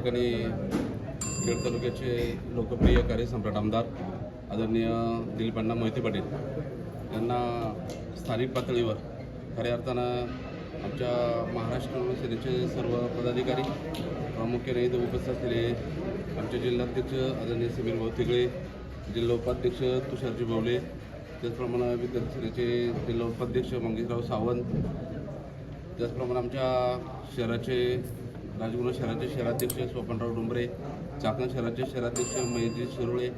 ठिकाणी खेड तालुक्याचे लोकप्रिय कार्यसम्राट आमदार आदरणीय दिलीपांना मोहिते पाटील यांना स्थानिक पातळीवर खऱ्या अर्थानं आमच्या महाराष्ट्र सेनेचे सर्व पदाधिकारी प्रामुख्याने इथं उपस्थित असलेले आमचे जिल्हाध्यक्ष आदरणीय समीर भाऊ तिगळे जिल्हा उपाध्यक्ष तुषारजी बावले त्याचप्रमाणे विद्यार्थी सेनेचे जिल्हा उपाध्यक्ष मंगेशराव सावंत त्याचप्रमाणे आमच्या शहराचे राजगुरू शहराचे शहराध्यक्ष स्वपनराव डोंबरे चाकण शहराचे शहराध्यक्ष महेशजी शिरोळे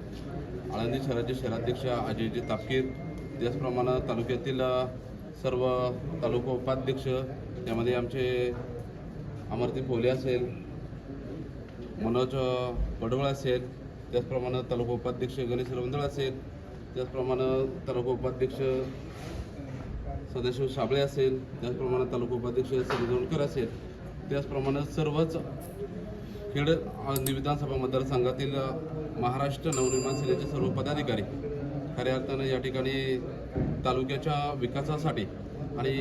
आळंदी शहराचे शहराध्यक्ष अजयजी तापकीर त्याचप्रमाणे तालुक्यातील सर्व तालुका उपाध्यक्ष त्यामध्ये आमचे अमरती फोले असेल मनोज पडवळ असेल त्याचप्रमाणे तालुका उपाध्यक्ष गणेश रवंदळ असेल त्याचप्रमाणे तालुका उपाध्यक्ष सदाशिव साबळे असेल त्याचप्रमाणे तालुका उपाध्यक्ष संजोणकर असेल. त्याचप्रमाणे सर्वच खेड विधानसभा मतदारसंघातील महाराष्ट्र नवनिर्माण सेनेचे सर्व पदाधिकारी खऱ्या अर्थानं या ठिकाणी तालुक्याच्या विकासासाठी आणि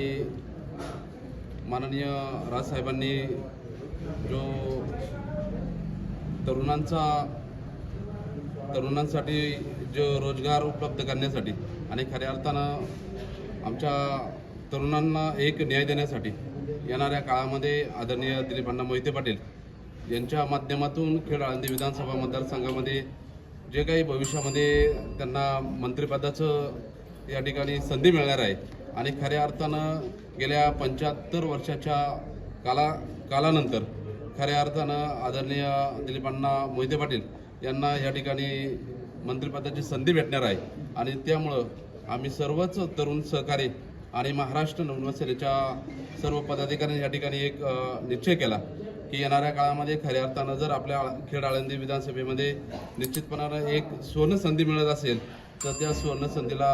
माननीय राजसाहेबांनी जो तरुणांचा तरुणांसाठी जो रोजगार उपलब्ध करण्यासाठी आणि खऱ्या अर्थानं आमच्या तरुणांना एक न्याय देण्यासाठी येणाऱ्या काळामध्ये आदरणीय दिलीपांना मोहिते पाटील यांच्या माध्यमातून खेड आळंदी विधानसभा मतदारसंघामध्ये जे काही भविष्यामध्ये त्यांना मंत्रिपदाचं या ठिकाणी संधी मिळणार आहे आणि खऱ्या अर्थानं गेल्या पंच्याहत्तर वर्षाच्या काला कालानंतर खऱ्या अर्थानं आदरणीय दिलीपांना मोहिते पाटील यांना या ठिकाणी मंत्रिपदाची संधी भेटणार आहे. आणि त्यामुळं आम्ही सर्वच तरुण सहकारी आणि महाराष्ट्र नवनिर्माण सेनेच्या सर्व पदाधिकाऱ्यांनी या ठिकाणी एक निश्चय केला की येणाऱ्या काळामध्ये खऱ्या अर्थानं जर आपल्या खेड आळंदी विधानसभेमध्ये निश्चितपणानं एक सुवर्ण संधी मिळत असेल तर त्या सुवर्ण संधीला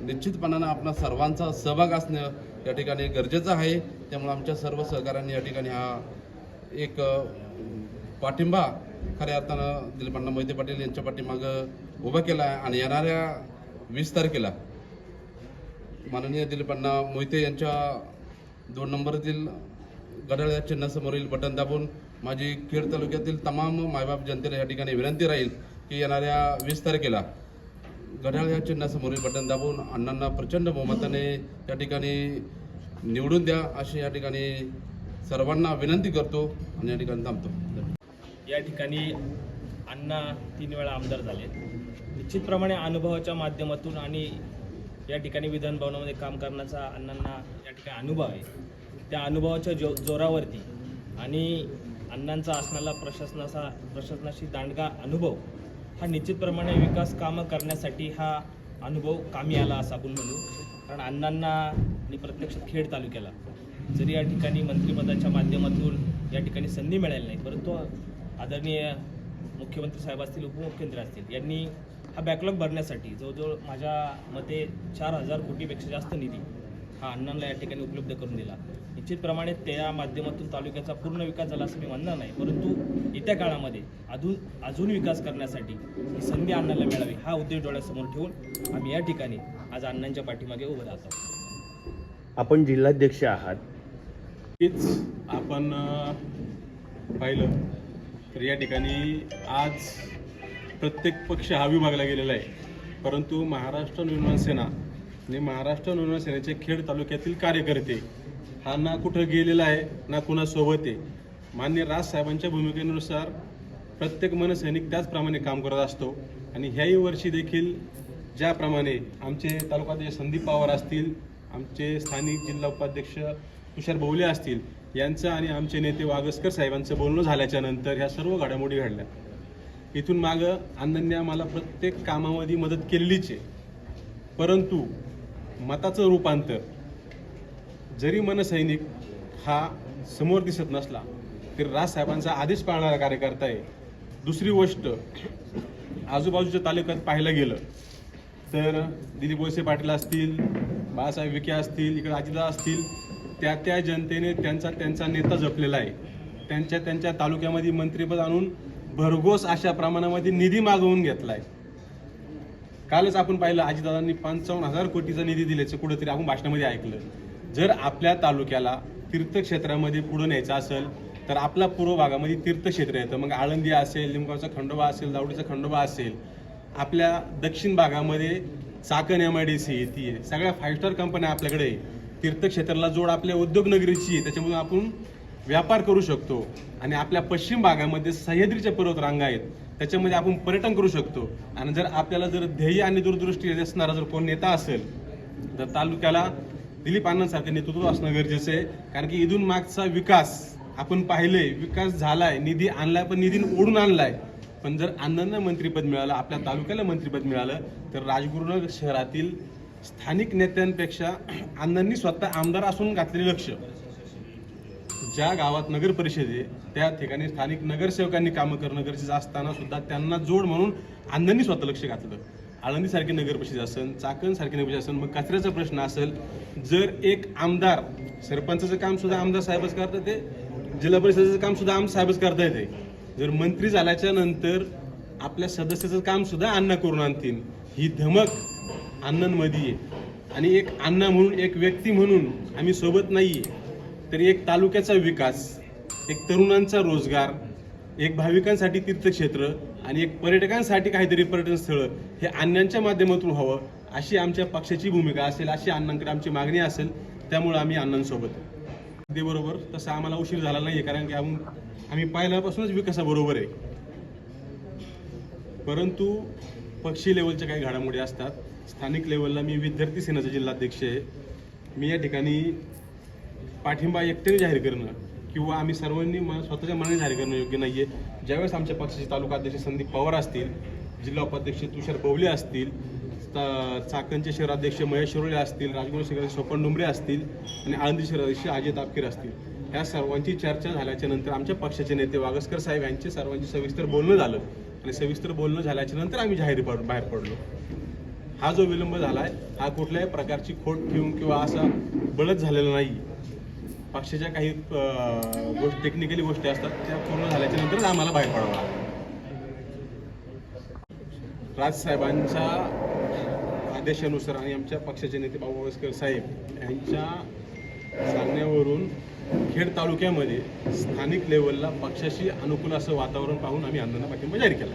निश्चितपणानं आपला सर्वांचा सहभाग असणं या ठिकाणी गरजेचं आहे. त्यामुळे आमच्या सर्व सहकाऱ्यांनी या ठिकाणी हा एक पाठिंबा खऱ्या अर्थानं दिलीपांना मोहिते पाटील यांच्या पाठीमागं उभा केला आहे आणि येणाऱ्या वीस तारखेला माननीय दिलीपांना मोहिते यांच्या दोन नंबरतील घड्याळ्या चिन्हासमोरील बटन दाबून माझी खेड तालुक्यातील तमाम मायबाप जनतेला या ठिकाणी विनंती राहील की येणाऱ्या वीस तारखेला घड्याळ या चिन्हासमोरील बटन दाबून अण्णांना प्रचंड बहुमताने या ठिकाणी निवडून द्या अशी या ठिकाणी सर्वांना विनंती करतो आणि या ठिकाणी थांबतो. या ठिकाणी अण्णा तीन वेळा आमदार झाले. निश्चितप्रमाणे अनुभवाच्या माध्यमातून आणि या ठिकाणी विधान भवनामध्ये काम करण्याचा अण्णांना या ठिकाणी अनुभव आहे. त्या अनुभवाच्या जो जोरावरती आणि अण्णांचा असणारा प्रशासनाचा प्रशासनाशी दांडगा अनुभव हा निश्चितप्रमाणे विकास कामं करण्यासाठी हा अनुभव कामी आला असं आपण म्हणू. कारण अण्णांना आणि प्रत्यक्ष खेड तालुक्याला जरी या ठिकाणी मंत्रिपदाच्या माध्यमातून या ठिकाणी संधी मिळाली नाही परंतु आदरणीय मुख्यमंत्री साहेब असतील उपमुख्यमंत्री असतील यांनी हा बॅकलॉग भरण्यासाठी जवळजवळ माझ्या मते चार हजार कोटीपेक्षा जास्त निधी हा अण्णांना या ठिकाणी उपलब्ध करून दिला. निश्चितप्रमाणे त्या माध्यमातून तालुक्याचा पूर्ण विकास झाला असं मी म्हणणार नाही परंतु येत्या काळामध्ये अजून अजून विकास करण्यासाठी ही संधी अण्णांना मिळावी हा उद्देश डोळ्यासमोर ठेवून आम्ही या ठिकाणी आज अण्णांच्या पाठीमागे उभं राहत. आहोत आपण जिल्हाध्यक्ष आहात. हेच आपण पाहिलं. तर या ठिकाणी आज प्रत्येक पक्ष हा विभागला गेलेला आहे. परंतु महाराष्ट्र निर्माण सेना आणि महाराष्ट्र निर्माण सेनेचे खेड तालुक्यातील कार्यकर्ते हा ना कुठं गेलेला आहे ना कुणासोबत आहे? मान्य राजसाहेबांच्या भूमिकेनुसार प्रत्येक मनसैनिक त्याचप्रमाणे काम करत असतो. आणि ह्याही वर्षी देखील ज्याप्रमाणे आमचे तालुक्याचे संदीप पवार असतील आमचे स्थानिक जिल्हा उपाध्यक्ष तुषार बवले असतील यांचं आणि आमचे नेते वागसकर साहेबांचं बोलणं झाल्याच्यानंतर ह्या सर्व घडामोडी घडल्या. इथून मागं अण्णांनी आम्हाला प्रत्येक कामामध्ये मदत केलेलीच आहे. परंतु मताचं रूपांतर जरी मनसैनिक हा समोर दिसत नसला तरी राजसाहेबांचा आदेश पाळणारा कार्यकर्ता आहे. दुसरी गोष्ट आजूबाजूच्या तालुक्यात पाहायला गेलं तर दिलीप वळसे पाटील असतील बाळासाहेब विखे असतील इकडे अजिदा असतील त्या त्या जनतेने त्यांचा त्यांचा नेता जपलेला आहे. त्यांच्या त्यांच्या तालुक्यामध्ये मंत्रीपद आणून भरघोस अशा प्रमाणामध्ये निधी मागवून घेतलाय. कालच आपण पाहिलं आजीदादांनी पंचावन्न हजार कोटीचा निधी दिल्याचं कुठेतरी आपण भाषणामध्ये ऐकलं. जर आपल्या तालुक्याला तीर्थक्षेत्रामध्ये पुढे न्यायचं असेल तर आपला पूर्व भागामध्ये तीर्थक्षेत्र येतं. मग आळंदी असेल लिंगावचा खंडोबा असेल दावडीचा खंडोबा असेल आपल्या दक्षिण भागामध्ये Chakan M I D C येते सगळ्या फाईव्ह स्टार कंपन्या आपल्याकडे तीर्थक्षेत्राला जोड आपल्या उद्योगनगरीची आहे. त्याच्यामुळे आपण व्यापार करू शकतो आणि आपल्या पश्चिम भागामध्ये सह्याद्रीच्या पर्वत रांगा आहेत त्याच्यामध्ये आपण पर्यटन करू शकतो. आणि जर आपल्याला जर ध्येय आणि दूरदृष्टी असणारा जर कोण नेता असेल तर तालुक्याला दिलीप आनंदसारखे नेतृत्व असणं गरजेचं आहे. कारण की इथून मागचा विकास आपण पाहिले विकास झालाय निधी आणलाय पण निधी ओढून आणलाय. पण जर अण्णांना मंत्रीपद मिळालं आपल्या तालुक्याला मंत्रीपद मिळालं तर राजगुरुनगर शहरातील स्थानिक नेत्यांपेक्षा अण्णांनी स्वतः आमदार असून घातलेले लक्ष. ज्या गावात नगर परिषद आहे त्या ठिकाणी स्थानिक नगरसेवकांनी कामं करणं गरजेचं असताना सुद्धा त्यांना जोड म्हणून अण्णांनी स्वतः लक्ष घातलं. आळंदीसारखी नगर परिषद असेल चाकणसारखी नगर परिषद असेल मग कचऱ्याचा प्रश्न असेल जर एक आमदार सरपंचाचं काम सुद्धा आमदार साहेबच करतात ते जिल्हा परिषदेचं काम सुद्धा आम साहेबच करता येते जर मंत्री झाल्याच्यानंतर आपल्या सदस्याचं काम सुद्धा अण्णा करून आणतील. ही धमक अण्णांमध्ये आहे. आणि एक अण्णा म्हणून एक व्यक्ती म्हणून आम्ही सोबत नाहीये. तरी एक तालुक्याचा विकास एक तरुणांचा रोजगार एक भाविकांसाठी तीर्थक्षेत्र आणि एक पर्यटकांसाठी काहीतरी पर्यटन स्थळं हे अण्णांच्या माध्यमातून व्हावं अशी आमच्या पक्षाची भूमिका असेल अशी अण्णांकडे आमची मागणी असेल त्यामुळे आम्ही अण्णांसोबत. ते बरोबर. तसं आम्हाला उशीर झाला नाही कारण की आम्ही आम्ही पाहिल्यापासूनच विकासाबरोबर आहे. परंतु पक्षी लेवलच्या काही घडामोडी असतात. स्थानिक लेवलला मी विद्यार्थी सेनेचा जिल्हाध्यक्ष आहे. मी या ठिकाणी पाठिंबा एकट्याने जाहीर करणं किंवा आम्ही सर्वांनी म स्वतःच्या मनाने जाहीर करणं योग्य नाही आहे ज्यावेळेस आमच्या पक्षाचे तालुका अध्यक्ष संदीप पवार असतील जिल्हा उपाध्यक्ष तुषार पवले असतील चाकणचे शहराध्यक्ष महेश शिरोळे असतील राजगुरू शहराध्यक्ष स्वपन डुंबरे असतील आणि आळंदी शहराध्यक्ष अजय तापकीर असतील. ह्या सर्वांची चर्चा झाल्याच्यानंतर आमच्या पक्षाचे नेते वागसकर साहेब यांचे सर्वांची सविस्तर बोलणं झालं. आणि सविस्तर बोलणं झाल्याच्यानंतर आम्ही जाहीर पड बाहेर पडलो. हा जो विलंब झाला आहे हा कुठल्याही प्रकारची खोट ठेवून किंवा असा बळत झालेला नाही. पक्षाच्या काही गोष्ट गोष्टी टेक्निकली गोष्टी असतात त्या पूर्ण झाल्याच्या नंतरच आम्हाला बाहेर पडावं लागतं राजसाहेबांच्या आदेशानुसार आणि आमच्या पक्षाचे नेते बाबू वस्कर साहेब यांच्या सांगण्यावरून खेड तालुक्यामध्ये स्थानिक लेवलला पक्षाशी अनुकूल असं वातावरण पाहून आम्ही आंदोलन पाठिंबा जाहीर केला.